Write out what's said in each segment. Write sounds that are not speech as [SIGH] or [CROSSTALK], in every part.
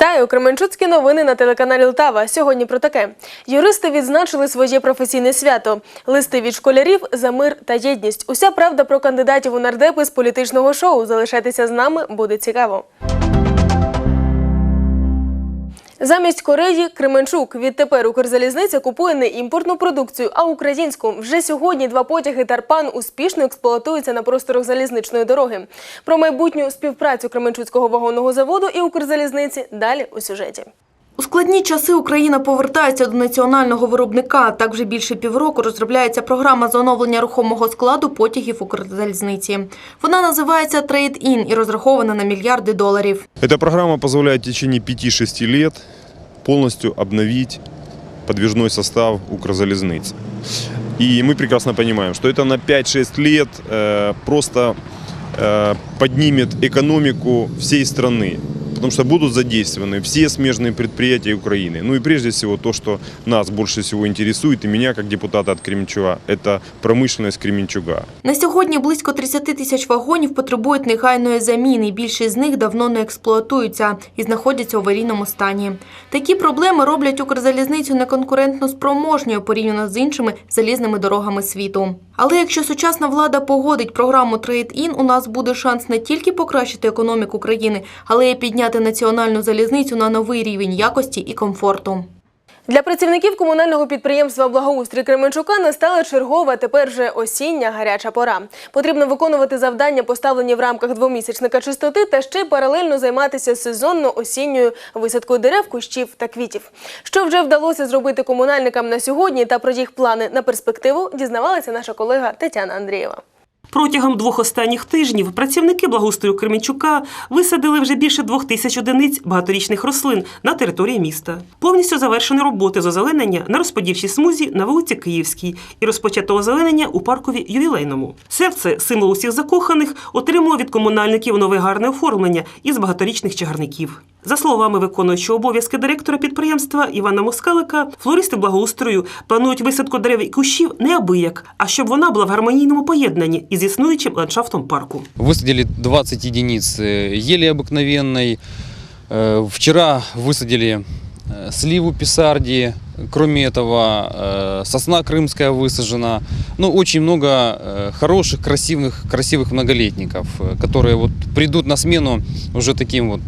Вітаю! Кременчуцькі новини на телеканалі Лтава. Сьогодні про таке. Юристи відзначили своє професійне свято. Листи від школярів за мир та єдність. Уся правда про кандидатів у нардепи з політичного шоу. Залишайтеся з нами, буде цікаво. Замість Кореї Кременчук. Відтепер Укрзалізниця купує не імпортну продукцію, а українську. Вже сьогодні два потяги Тарпан успішно експлуатуються на просторах залізничної дороги. Про майбутню співпрацю Кременчуцького вагонного заводу і Укрзалізниці далі у сюжеті. У складні часи Україна повертається до національного виробника. Так вже більше півроку розробляється програма з оновлення рухомого складу потягів Укрзалізниці. Вона називається Trade In і розрахована на мільярди доларів. Эта программа позволяет в течение 5-6 лет полностью обновить подвижной состав Укрзалезницы. И мы прекрасно понимаем, что это на 5-6 лет э, просто э, поднимет экономику всей страны. Потому что будут задействованы все смежные предприятия Украины. Ну и прежде всего то, что нас больше всего интересует, и меня как депутата от Кременчуга, это промышленность Кременчуга. На сьогодні близько 30 тисяч вагонів потребують негайної заміни. і Більшість з них давно не експлуатуються і знаходяться у аварійному стані. Такі проблеми роблять Укрзалізницю неконкурентно спроможною порівняно з іншими залізними дорогами світу. Але якщо сучасна влада погодить програму Trade In, у нас буде шанс не тільки покращити економіку країни, але й підняти національну залізницю на новий рівень якості і комфорту. Для працівників комунального підприємства Благоустрій Кременчука настала чергова, тепер вже осіння гаряча пора. Потрібно виконувати завдання, поставлені в рамках двомісячника чистоти, та ще паралельно займатися сезонно осінньою висадкою дерев, кущів та квітів. Що вже вдалося зробити комунальникам на сьогодні та про їх плани на перспективу, дізнавалася наша колега Тетяна Андрієва. Протягом двох останніх тижнів працівники благоустрою Кременчука висадили вже більше двох тисяч одиниць багаторічних рослин на території міста. Повністю завершені роботи з озеленення на розподільчій смузі на вулиці Київській і розпочато озеленення у паркові ювілейному. Серце, символ усіх закоханих, отримало від комунальників нове гарне оформлення із багаторічних чагарників. За словами виконуючого обов'язки директора підприємства Івана Москалика, флористи благоустрою планують висадку дерев і кущів неабияк, а щоб вона була в гармонійному поєднанні із існуючим ландшафтом парку. Высадили 20 единиц э, ели обыкновенной. Э, Вчера высадили э, сливу писарди. Кроме этого, сосна крымская высажена. Ну, очень много хороших, красивых, красивых многолетников, которые вот придут на смену уже таким вот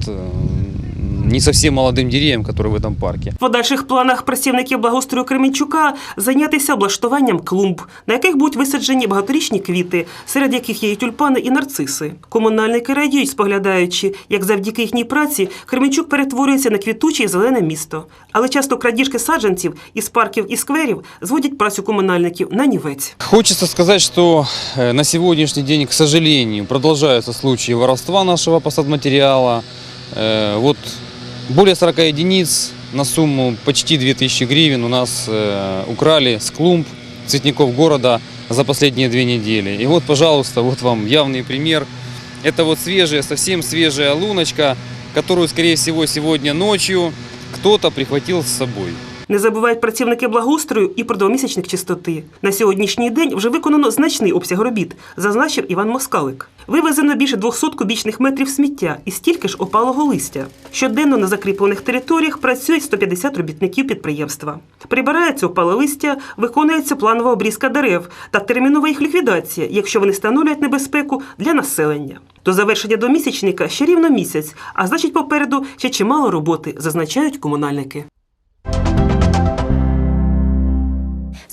не совсем молодым деревьям, которые в этом парке. В подальших планах працівників благоустрою Кременчука зайнятися облаштуванням клумб, на яких будуть висаджені багаторічні квіти, серед яких є і тюльпани і нарциси. Комунальники радіють, споглядаючи, як завдяки їхній праці Кременчук перетворюється на квітуче і зелене місто. Але часто крадіжки саджанців із парків і скверів зводять працю комунальників на нівець. Хочется сказать, что э, на сегодняшний день, к сожалению, продолжаются случаи воровства нашего посадматериала. Э, Вот более 40 единиц на сумму почти 2000 гривен у нас э, украли с клумб цветников города за последние две недели. И вот, пожалуйста, вот вам явный пример. Это вот свежая, совсем свежая луночка, которую, скорее всего, сегодня ночью кто-то прихватил с собой. Не забувають працівники благоустрою і про двомісячник чистоти. На сьогоднішній день вже виконано значний обсяг робіт, зазначив Іван Москалик. Вивезено більше 200 кубічних метрів сміття і стільки ж опалого листя. Щоденно на закріплених територіях працюють 150 робітників підприємства. Прибирається опале листя, виконується планова обрізка дерев та термінова їх ліквідація, якщо вони становлять небезпеку для населення. До завершення двомісячника ще рівно місяць, а значить попереду ще чимало роботи, зазначають комунальники.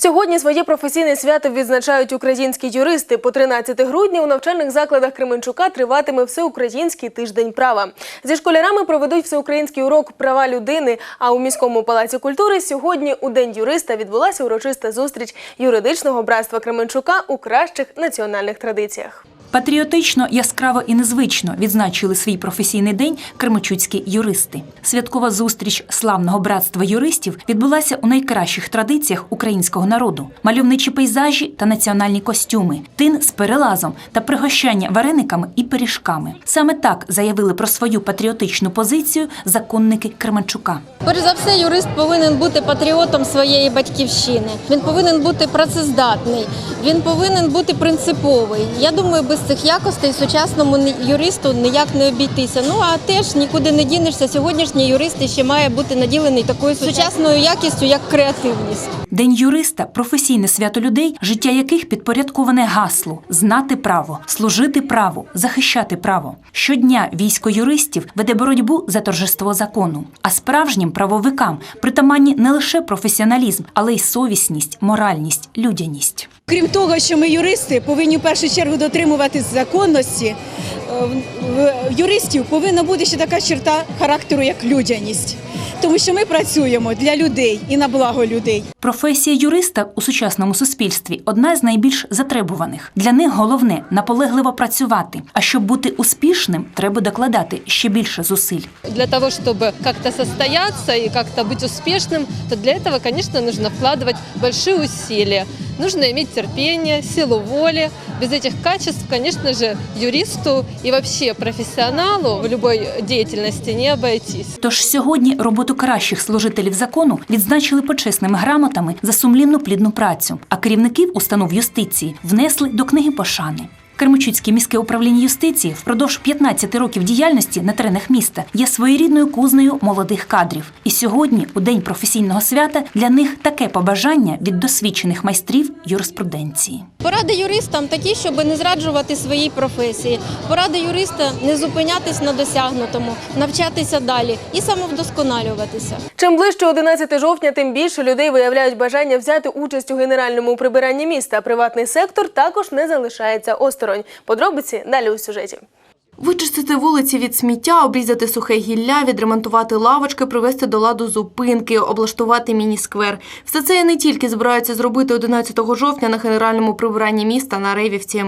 Сьогодні своє професійне свято відзначають українські юристи. По 13 грудня у навчальних закладах Кременчука триватиме всеукраїнський тиждень права. Зі школярами проведуть всеукраїнський урок права людини. А у міському палаці культури сьогодні у день юриста відбулася урочиста зустріч юридичного братства Кременчука у кращих національних традиціях. Патріотично, яскраво і незвично відзначили свій професійний день кременчуцькі юристи. Святкова зустріч славного братства юристів відбулася у найкращих традиціях українського народу: мальовничі пейзажі та національні костюми, тин з перелазом та пригощання варениками і пиріжками. Саме так заявили про свою патріотичну позицію законники Кременчука. Перш за все, юрист повинен бути патріотом своєї батьківщини. Він повинен бути працездатний, він повинен бути принциповий. Я думаю, без цих якостей сучасному юристу ніяк не обійтися. Ну а теж нікуди не дінешся. Сьогоднішній юрист ще має бути наділений такою сучасною якістю, як креативність. День юриста професійне свято людей, життя яких підпорядковане гаслу знати право, служити праву, захищати право. Щодня військо юристів веде боротьбу за торжество закону. А справжнім правовикам притаманні не лише професіоналізм, але й совісність, моральність, людяність. Крім того, що ми юристи повинні в першу чергу дотримуватись законності, е, в юристів повинна бути ще така черта характеру, як людяність Тому що ми працюємо для людей і на благо людей. Професія юриста у сучасному суспільстві одна з найбільш затребуваних. Для них головне наполегливо працювати. А щоб бути успішним, треба докладати ще більше зусиль. для того, чтобы как-то состояться и как-то быть успешным, то для этого, конечно, нужно вкладывать большие усилия. Нужно иметь терпение, силу воли. Без этих качеств, конечно же, юристу и вообще профессионалу в любой деятельности не обойтись. Тож сьогодні роботу кращих служителів закону відзначили почесними грамотами за сумлінну плідну працю, а керівників установ юстиції внесли до книги пошани. Кермичуцьке міське управління юстиції впродовж 15 років діяльності на теренах міста є своєрідною кузнею молодих кадрів. І сьогодні, у день професійного свята, для них таке побажання від досвідчених майстрів юриспруденції. Поради юристам такі, щоб не зраджувати своїй професії. Поради юриста не зупинятись на досягнутому, навчатися далі і самовдосконалюватися. Чим ближче 11 жовтня, тим більше людей виявляють бажання взяти участь у генеральному прибиранні міста. Приватний сектор також не залишається осторонь Подробиці далі у сюжеті. Вичистити вулиці від сміття, обрізати сухе гілля, відремонтувати лавочки, привести до ладу зупинки, облаштувати міні-сквер. Все це не тільки збираються зробити 11 жовтня на генеральному прибиранні міста на Ревівці.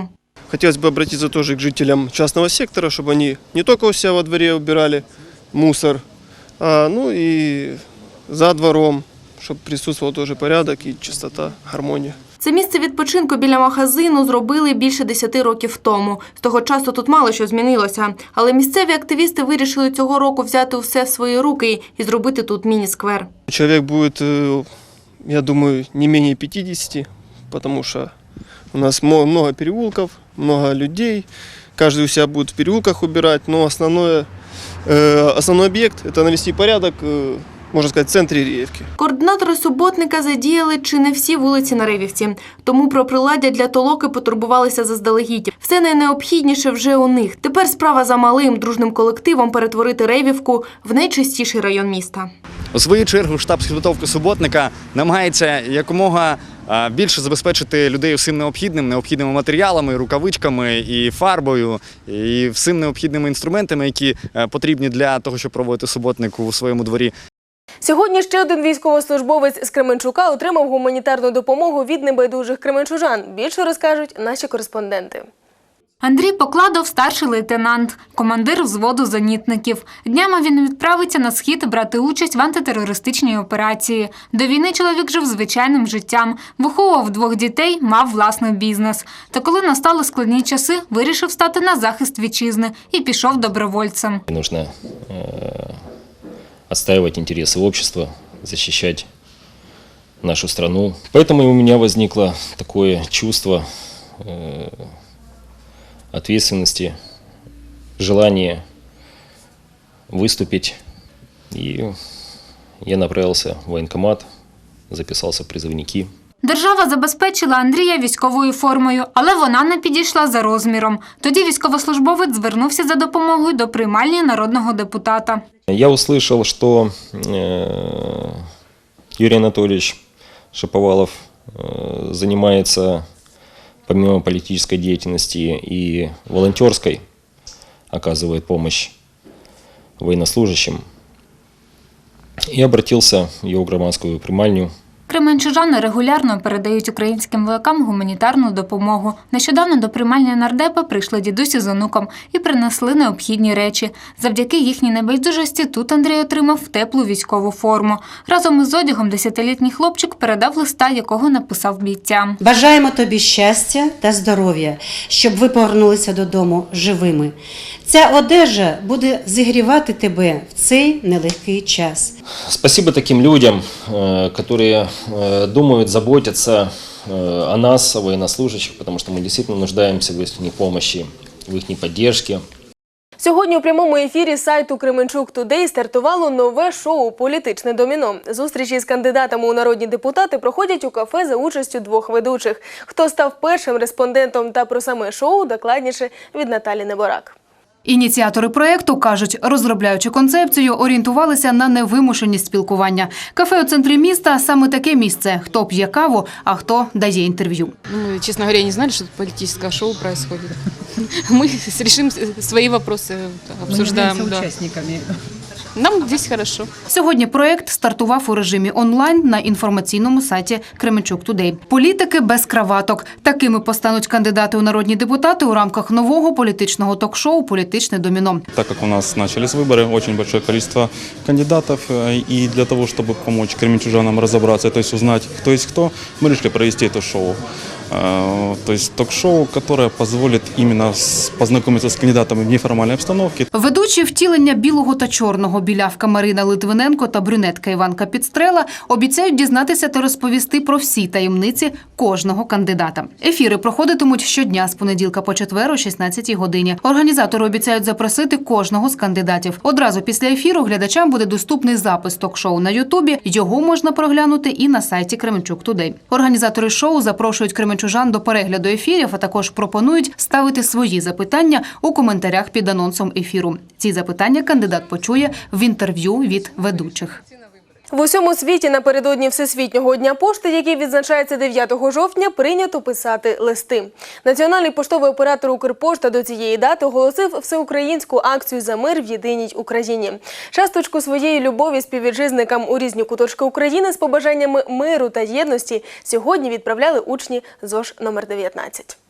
Хотелось бы обратиться тоже к жителям частного сектора, чтобы они не только у себя во дворе убирали мусор, а, ну и за двором, чтобы присутствовал тоже порядок и чистота, гармония. Це місце відпочинку біля магазину зробили більше 10 років тому. З того часу тут мало що змінилося. Але місцеві активісти вирішили цього року взяти все в свої руки і зробити тут міні-сквер. Человек будет, э, я думаю, не менее 50, потому что у нас мо- много переулков, много людей, каждый у себя будет в переулках убирать, но основное, э, основной объект – это навести порядок, можно сказать, в центре Реевки. Координатори суботника задіяли чи не всі вулиці на Ревівці. Тому про приладдя для толоки потурбувалися заздалегідь. Все найнеобхідніше вже у них. Тепер справа за малим дружним колективом перетворити Ревівку в найчистіший район міста. У свою чергу штаб з підготовки суботника намагається якомога більше забезпечити людей всім необхідним, необхідними матеріалами, рукавичками і фарбою, і всім необхідними інструментами, які е, потрібні для того, щоб проводити суботник у своєму дворі. Сьогодні ще один військовослужбовець з Кременчука отримав гуманітарну допомогу від небайдужих кременчужан. Більше розкажуть наші кореспонденти. Андрій Покладов – старший лейтенант, командир взводу зенітників. Днями він відправиться на схід брати участь в антитерористичній операції. До війни чоловік жив звичайним життям, виховував двох дітей, мав власний бізнес. Та коли настали складні часи, вирішив стати на захист вітчизни і пішов добровольцем. Нужно э, отстаивать интересы общества, защищать нашу страну. Поэтому у меня возникло такое чувство э, ответственности, желание выступить. И я направился в военкомат, записался в призывники. Держава забезпечила Андрія військовою формою, але вона не підійшла за розміром. Тоді військовослужбовець звернувся за допомогою до приймальні народного депутата. Я услышал, что э, Юрий Анатольевич Шаповалов э, занимается помимо политической деятельности и волонтерской, оказывает помощь военнослужащим. И обратился в его громадскую примальню Кременчужани регулярно передають українським воякам гуманітарну допомогу. Нещодавно до приймальні нардепа прийшли дідусі з онуком і принесли необхідні речі. Завдяки їхній небайдужості тут Андрій отримав теплу військову форму. Разом із одягом десятилітній хлопчик передав листа, якого написав бійцям. Бажаємо тобі щастя та здоров'я, щоб ви повернулися додому живими. Ця одежа буде зігрівати тебе в цей нелегкий час. Спасибо таким людям, э, которые э, думают, заботятся э, о нас, о военнослужащих, потому что мы действительно нуждаемся в их помощи, в их поддержке. Сьогодні у прямому ефірі сайту Кременчук Тудей стартувало нове шоу Політичне доміно. Зустрічі з кандидатами у народні депутати проходять у кафе за участю двох ведучих. Хто став першим респондентом та про саме шоу, докладніше від Наталі Неборак. Ініціатори проекту кажуть, розробляючи концепцію, орієнтувалися на невимушеність спілкування. Кафе у центрі міста саме таке місце: хто п'є каву, а хто дає інтерв'ю. Ну, Мы, честно говоря, не знали, что тут политическое шоу происходит. [LAUGHS] Мы решим свои вопросы, обсуждаем. да. учасниками. Нам здесь хорошо. Сьогодні проект стартував у режимі онлайн на інформаційному сайті Кременчук Тудей. Політики без краваток. Такими постануть кандидати у народні депутати у рамках нового політичного ток-шоу Політичне доміно. Так как у нас начались выборы, очень большое количество кандидатов, э, и для того, чтобы помочь кременчужанам разобраться, то есть узнать, кто есть кто, мы решили провести это шоу. То есть ток-шоу, которое позволит именно познакомиться с кандидатами в неформальной обстановке. Ведучі втілення білого та чорного білявка Марина Литвиненко та брюнетка Іванка Підстрела обіцяють дізнатися та розповісти про всі таємниці кожного кандидата. Ефіри проходитимуть щодня з понеділка по четвер о 16 годині. Організатори обіцяють запросити кожного з кандидатів. Одразу після ефіру глядачам буде доступний запис ток-шоу на Ютубі. Його можна проглянути і на сайті Кременчук Тудей. Організатори шоу запрошують кременчужан до перегляду ефірів, а також пропонують ставити свої запитання у коментарях під анонсом ефіру. Ці запитання кандидат почує в інтерв'ю від ведучих. В усьому світі напередодні Всесвітнього дня пошти, який відзначається 9 жовтня, прийнято писати листи. Національний поштовий оператор Укрпошта до цієї дати оголосив всеукраїнську акцію за мир в єдиній Україні. Часточку своєї любові співвітчизникам у різні куточки України з побажаннями миру та єдності сьогодні відправляли учні ЗОЖ номер 19.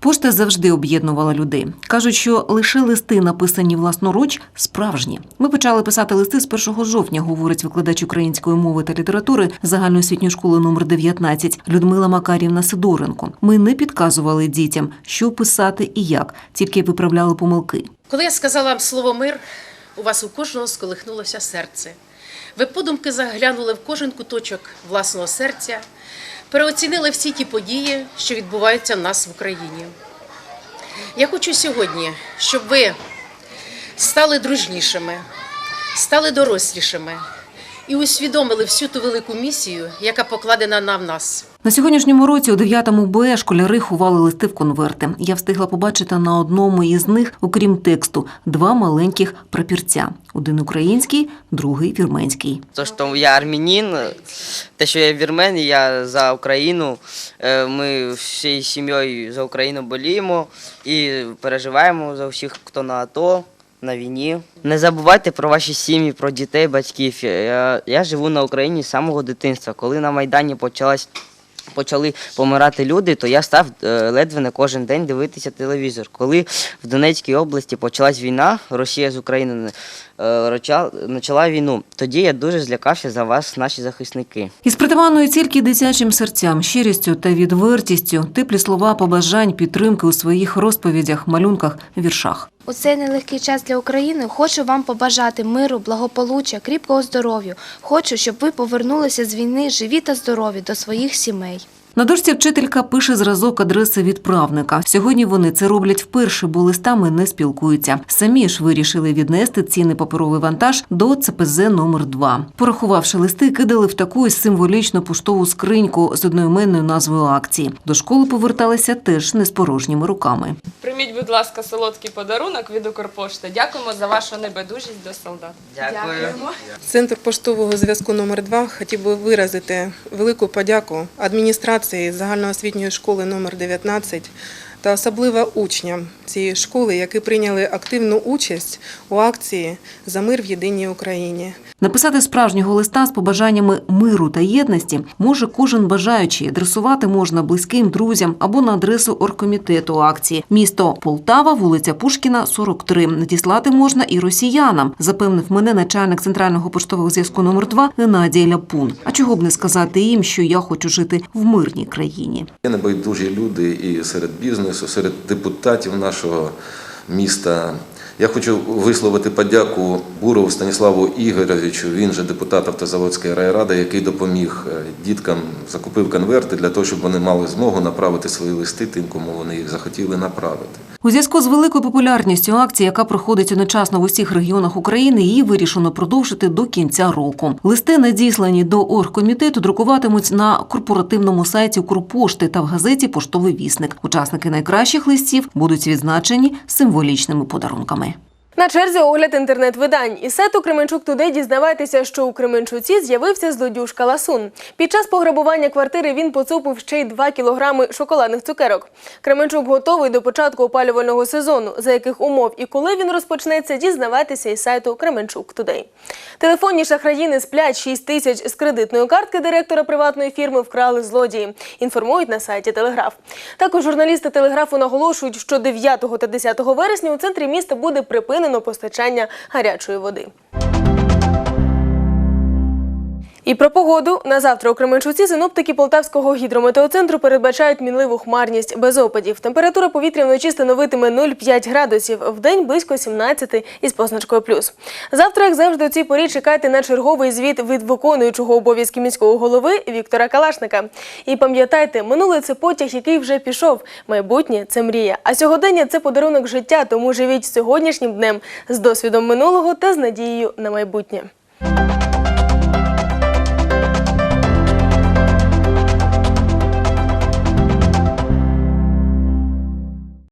Пошта завжди об'єднувала людей. Кажуть, що лише листи, написані власноруч, справжні. Ми почали писати листи з 1 жовтня, говорить викладач української мови та літератури загальноосвітньої школи номер 19 Людмила Макарівна Сидоренко. Ми не підказували дітям, що писати і як, тільки виправляли помилки. Коли я сказала слово мир, у вас у кожного сколихнулося серце. Ви подумки заглянули в кожен куточок власного серця, переоцінили всі ті події, що відбуваються в нас в Україні. Я хочу сьогодні, щоб ви стали дружнішими, стали дорослішими і усвідомили всю ту велику місію, яка покладена на нас. На сьогоднішньому році у 9-му Б школяри ховали листи в конверти. Я встигла побачити на одному із них, окрім тексту, два маленьких прапірця: один український, другий вірменський. То, що я армянин, те, що я вірмен, я за Україну. Е, Ми всією сім'єю за Україну боліємо і переживаємо за всіх, хто на АТО, на війні. Не забувайте про ваші сім'ї, про дітей, батьків. Я, я живу на Україні з самого дитинства. Коли на Майдані почалась почали помирати люди, то я став е, ледве не кожен день дивитися телевізор. Коли в Донецькій області почалась війна, Росія з України роча- почала війну, тоді я дуже злякався за вас, наші захисники. Із притаманною тільки дитячим серцям, щирістю та відвертістю, теплі слова побажань, підтримки у своїх розповідях, малюнках, віршах. У цей нелегкий час для України хочу вам побажати миру, благополуччя, кріпкого здоров'я. Хочу, щоб ви повернулися з війни живі та здорові до своїх сімей. На дошці вчителька пише зразок адреси відправника. Сьогодні вони це роблять вперше, бо листами не спілкуються. Самі ж вирішили віднести цінний паперовий вантаж до ЦПЗ номер 2 Порахувавши листи, кидали в таку символічну поштову скриньку з одноіменною назвою акції. До школи поверталися теж не з порожніми руками. Прийміть, будь ласка, солодкий подарунок від Укрпошти. Дякуємо за вашу небайдужість до солдат. Дякую. Центр поштового зв'язку номер 2 хотів би виразити велику подяку адміністрації загальноосвітньої школи номер 19 та особливо учням цієї школи, які прийняли активну участь у акції за мир в єдиній Україні. Написати справжнього листа з побажаннями миру та єдності може кожен бажаючий. Адресувати можна близьким друзям або на адресу оргкомітету акції. Місто Полтава, вулиця Пушкіна, 43. Надіслати можна і росіянам, запевнив мене начальник центрального поштового зв'язку номер 2 Геннадій Ляпун. А чого б не сказати їм, що я хочу жити в мирній країні? Є небайдужі люди і серед бізнесу, серед депутатів нашого міста, Я хочу висловити подяку Бурову Станіславу Ігоровичу, він же депутат Автозаводської райради, який допоміг е, діткам, закупив конверти для того, щоб вони мали змогу направити свої листи тим, кому вони їх захотіли направити. У зв'язку з великою популярністю акції, яка проходить одночасно в усіх регіонах України, її вирішено продовжити до кінця року. Листи, надіслані до оргкомітету, друкуватимуть на корпоративному сайті Укрпошти та в газеті Поштовий вісник. Учасники найкращих листів будуть відзначені символічними подарунками. На черзі огляд інтернет-видань. Із сайту Кременчук Тудей дізнавайтеся, що у Кременчуці з'явився злодюжка Ласун. Під час пограбування квартири він поцупив ще й 2 кілограми шоколадних цукерок. Кременчук готовий до початку опалювального сезону. За яких умов і коли він розпочнеться, дізнавайтеся із сайту Кременчук Тудей. Телефонні шахраї не сплять 6 тисяч з кредитної картки директора приватної фірми вкрали злодії. Інформують на сайті Телеграф. Також журналісти телеграфу наголошують, що 9 та 10 вересня у центрі міста буде припинено постачання гарячої води. І про погоду на завтра у Кременчуці синоптики Полтавського гідрометеоцентру передбачають мінливу хмарність без опадів. Температура повітря вночі становитиме 0,5 градусів, в день близько 17 із позначкою плюс. Завтра, як завжди, у цій порі чекайте на черговий звіт від виконуючого обов'язки міського голови Віктора Калашника. І пам'ятайте, минуле це потяг, який вже пішов. Майбутнє це мрія. А сьогодення це подарунок життя. Тому живіть сьогоднішнім днем з досвідом минулого та з надією на майбутнє.